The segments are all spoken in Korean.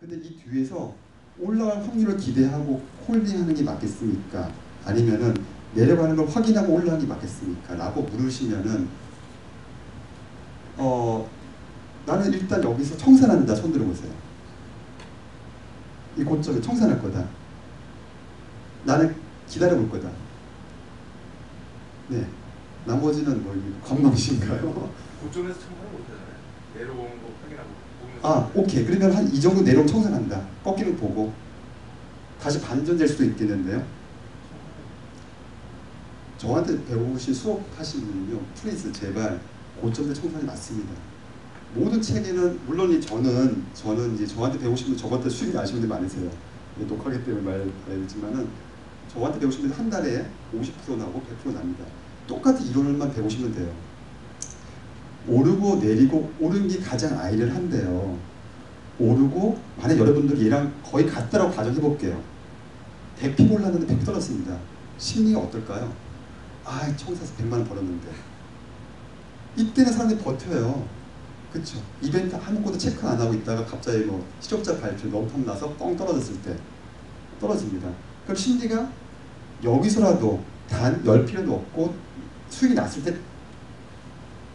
근데 이 뒤에서 올라갈 확률을 기대하고 홀딩하는 게 맞겠습니까? 아니면은 내려가는 걸 확인하고 올라가는 게 맞겠습니까? 라고 물으시면은 어 나는 일단 여기서 청산한다 손 들어보세요. 이 고점에 청산할 거다. 나는 기다려볼 거다. 네. 나머지는 뭐 관망신가요? 고점에서 청산을 못하잖아요. 내려오는 거 확인하고. 아, 오케이. 그러면 한 이 정도 내려오면 청산한다. 꺾이는 거 보고 다시 반전될 수도 있겠는데요. 저한테 배우신 수업하신 분은요, 플리즈 제발 고점대 청산이 맞습니다. 모든 책에는 물론 이 저는 저는 이제 저한테 배우신 분 저한테 수익이 나시는 분들 많으세요. 녹화기 때문에 말, 말했지만은 저한테 배우신 분들 한 달에 50% 나고 100% 납니다. 똑같은 이론을만 배우시면 돼요. 오르고 내리고 오르는 게 가장 아이러한데요. 오르고 만약 여러분들이 얘랑 거의 같다라고 가정해 볼게요. 100피 올랐는데 100 떨어졌습니다. 심리가 어떨까요? 아, 청사에서 100만 원 벌었는데. 이때는 사람들이 버텨요. 그쵸? 이벤트 아무것도 체크 안 하고 있다가 갑자기 뭐 실업자 발표 럼텀 나서 뻥 떨어졌을 때 떨어집니다. 그럼 심리가 여기서라도 단 10피라도 없고 수익이 났을 때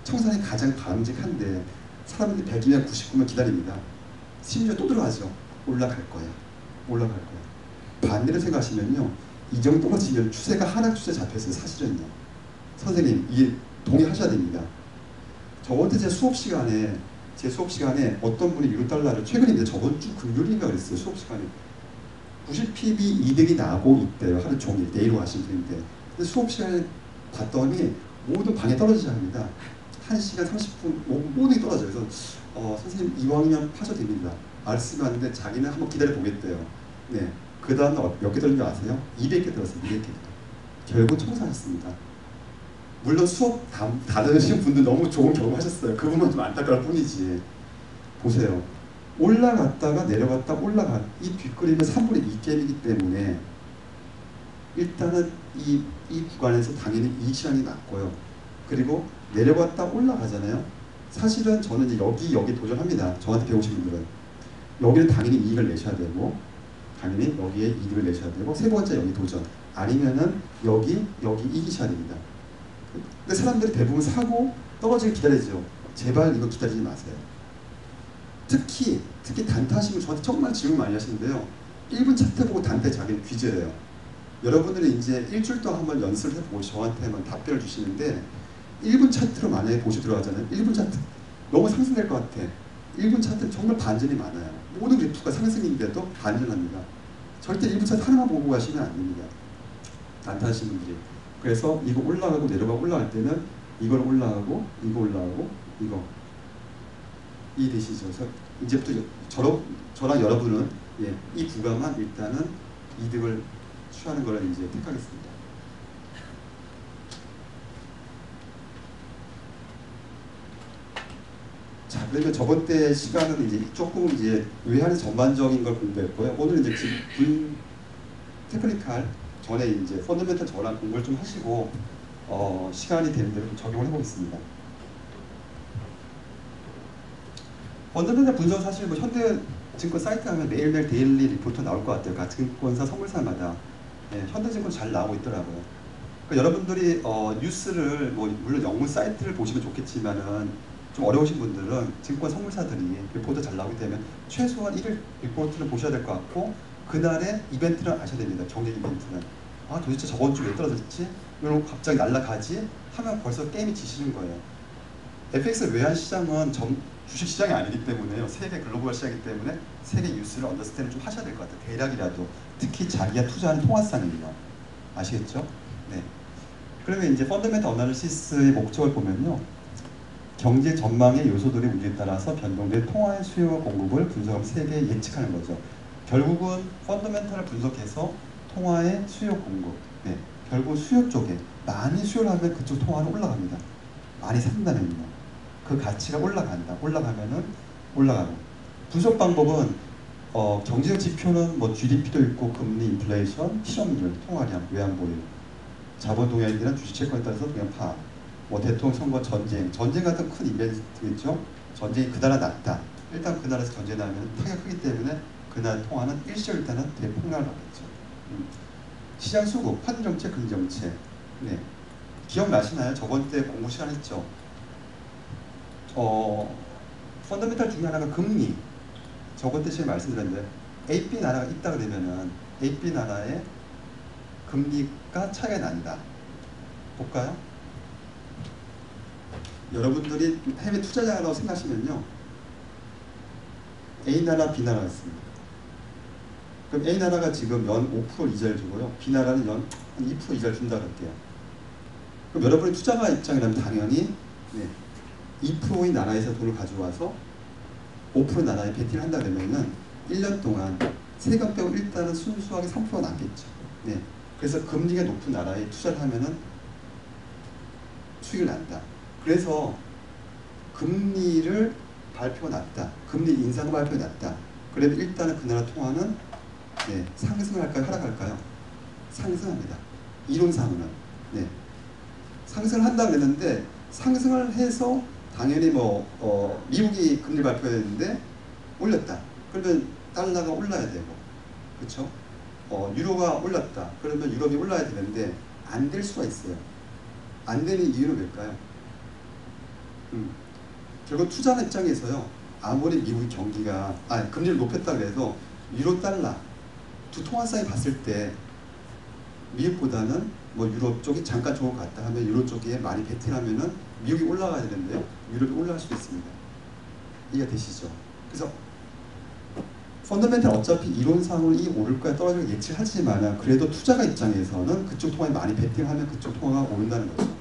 청산이 가장 바람직한데 사람들이 100이면 99면 기다립니다. 심지어 또 들어가죠. 올라갈 거야. 올라갈 거야. 반대로 생각하시면요. 이 정도 떨어지면 추세가 하락 추세 잡혔어요. 사실은요. 선생님, 이게 동의하셔야 됩니다. 저번에 제 수업 시간에 제 수업 시간에 어떤 분이 유로 달러를 최근인데 저번 주 금요일인가 그랬어요. 수업 시간에 90pb 이득이 나고 있대요. 하루 종일 내일로 하신 분인데 근데 수업 시간에 봤더니 모든 방에 떨어지지 않습니다. 1시간 30분 모든 게 떨어져요. 그래서 어, 선생님 이왕이면 파셔도 됩니다. 말씀이 왔는데 자기는 한번 기다려 보겠대요. 네. 그 다음 몇개 들은 줄 아세요? 200개 들었어요. 200개. 결국 청산했습니다. 물론 수업 다, 다 들으신 분들 너무 좋은 경험 하셨어요. 그분만 좀 안타까울 뿐이지. 보세요. 올라갔다가 내려갔다 올라간 이 뒷그림은 3분의 2 게임이기 때문에 일단은 이, 이 구간에서 당연히 이익 시장이 낮고요. 그리고 내려갔다 올라가잖아요. 사실은 저는 이제 여기 여기 도전합니다. 저한테 배우신 분들은 여기는 당연히 이익을 내셔야 되고 당연히 여기에 이익을 내셔야 되고 세 번째 여기 도전 아니면은 여기 여기 이기셔야 됩니다. 근데 사람들이 대부분 사고 떨어지길 기다리죠. 제발 이거 기다리지 마세요. 특히 특히 단타 하시면 저한테 정말 질문 많이 하시는데요. 1분 차트 보고 단타 자기는 귀재예요. 여러분들이 이제 일주일 동안 한번 연습을 해보고 저한테만 답변을 주시는데 1분 차트로 만약에 보시 들어가잖아요. 1분 차트 너무 상승될 것 같아. 1분 차트 정말 반전이 많아요. 모든 그래프가 상승인데도 반전합니다. 절대 1분 차트 하나만 보고 가시면 안 됩니다. 하시는 분들이. 그래서 이거 올라가고 내려가고 올라갈 때는 이걸 올라가고 이거 올라가고 이거 이해되시죠? 그래서 이제부터 저러, 저랑 여러분은 예, 이 구간만 일단은 이득을 취하는 걸 이제 택하겠습니다. 자, 그러면 저번 때 시간은 이제 조금 이제 외환의 전반적인 걸 공부했고요. 오늘 이제 분 테크니컬 전에 이제 펀더멘탈 저랑 공부를 좀 하시고 어, 시간이 되는 대로 좀 적용을 해보겠습니다. 펀더멘탈 분석 사실 뭐 현대 증권 사이트 하면 매일매일 데일리 리포트 나올 것 같아요. 각 증권사 선물사마다 네, 현대증권 잘 나오고 있더라고요. 그러니까 여러분들이 어, 뉴스를 뭐 물론 영문 사이트를 보시면 좋겠지만은 좀 어려우신 분들은 증권 선물사들이 리포트 잘 나오기 때문에 최소한 1일 리포트를 보셔야 될 것 같고 그날의 이벤트를 아셔야 됩니다. 경쟁 이벤트는. 아 도대체 저번 주왜 떨어졌지? 이러고 갑자기 날라가지? 하면 벌써 게임이 지시는 거예요. FX 외환 시장은 점, 주식 시장이 아니기 때문에요. 세계 글로벌 시장이기 때문에 세계 뉴스를 언더스탠을 좀 하셔야 될 것 같아요. 대략이라도. 특히 자기가 투자하는 통화상이요. 아시겠죠? 네. 그러면 이제 펀더멘탈 어나리시스의 목적을 보면요. 경제 전망의 요소들의 운율에 따라서 변동된 통화의 수요와 공급을 분석하면 세계에 예측하는 거죠. 결국은 펀더멘탈을 분석해서 통화의 수요 공급, 네, 결국 수요 쪽에 많이 수요를 하면 그쪽 통화는 올라갑니다. 많이 산다면요. 그 가치가 올라간다. 올라가면은 올라가고. 분석 방법은 어, 경제적 지표는 뭐 GDP도 있고 금리, 인플레이션, 실업률, 통화량, 외환보유, 자본 동향이나 주식 채권에 따라서 그냥 파. 뭐 대통령 선거, 전쟁, 전쟁 같은 큰 이벤트겠죠. 전쟁이 그다나 낮다. 일단 그 나라에서 전쟁 나면 타격하기 때문에 그 나라 통화는 일시적 일단은 대폭락을 받겠죠. 음. 시장 수급, 환 정책, 금 정책. 네. 기억나시나요? 저번 때 공부 시간 했죠. 어, 펀더멘탈 중에 하나가 금리. 저번 때 제가 말씀드렸는데 A, B 나라가 있다 그러면은 A, B 나라의 금리가 차이가 난다. 볼까요? 여러분들이 해외 투자자라고 생각하시면요. A 나라, B 나라가 있습니다. 그럼 A 나라가 지금 연 5% 이자를 주고요. B 나라는 연 2% 이자를 준다 그럴게요. 그럼 여러분의 투자가 입장이라면 당연히 네, 2%의 나라에서 돈을 가져와서 5% 나라에 베팅을 한다 그러면은 1년 동안 세금 빼고 일단은 순수하게 3%가 남겠죠. 네. 그래서 금리가 높은 나라에 투자를 하면은 수익을 난다. 그래서 금리를 발표가 났다. 금리 인상 발표가 났다. 그래도 일단은 그 나라 통화는 네, 상승을 할까요? 하락할까요? 상승합니다. 이론상으로는. 네. 상승을 한다 그랬는데 상승을 해서 당연히 뭐 어, 미국이 금리 발표했는데 올렸다. 그러면 달러가 올라야 되고, 그렇죠? 어, 유로가 올랐다. 그러면 유럽이 올라야 되는데 안 될 수가 있어요. 안 되는 이유는 뭘까요? 음, 결국 투자하는 입장에서요. 아무리 미국 경기가 아 금리를 높였다 그래서 유로 달러 두 통화상이 봤을 때 미국보다는 뭐 유럽 쪽이 잠깐 좋은 것 같다 하면 유럽 쪽에 많이 베팅하면은 미국이 올라가야 되는데 유럽이 올라갈 수도 있습니다. 이해가 되시죠? 그래서 펀더멘탈 어차피 이론상으로 이 오를 거야 떨어질 거야 예측을 하지만 그래도 투자가 입장에서는 그쪽 통화에 많이 베팅하면 그쪽 통화가 오른다는 거죠.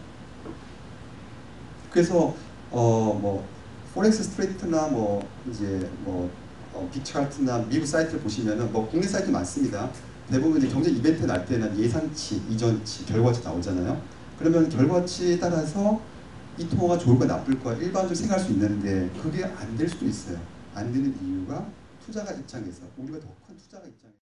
그래서 어 뭐 포렉스 스트레이트나 뭐 이제 뭐 어, 빅차트나 미국 사이트를 보시면은 뭐 국내 사이트 많습니다. 대부분 이제 경제 이벤트 날 때는 예상치, 이전치, 결과치 나오잖아요. 그러면 결과치에 따라서 이 통화가 좋을 거야 나쁠 거야 일반적으로 생각할 수 있는데 그게 안 될 수도 있어요. 안 되는 이유가 투자가 입장에서 우리가 더 큰 투자가 입장에서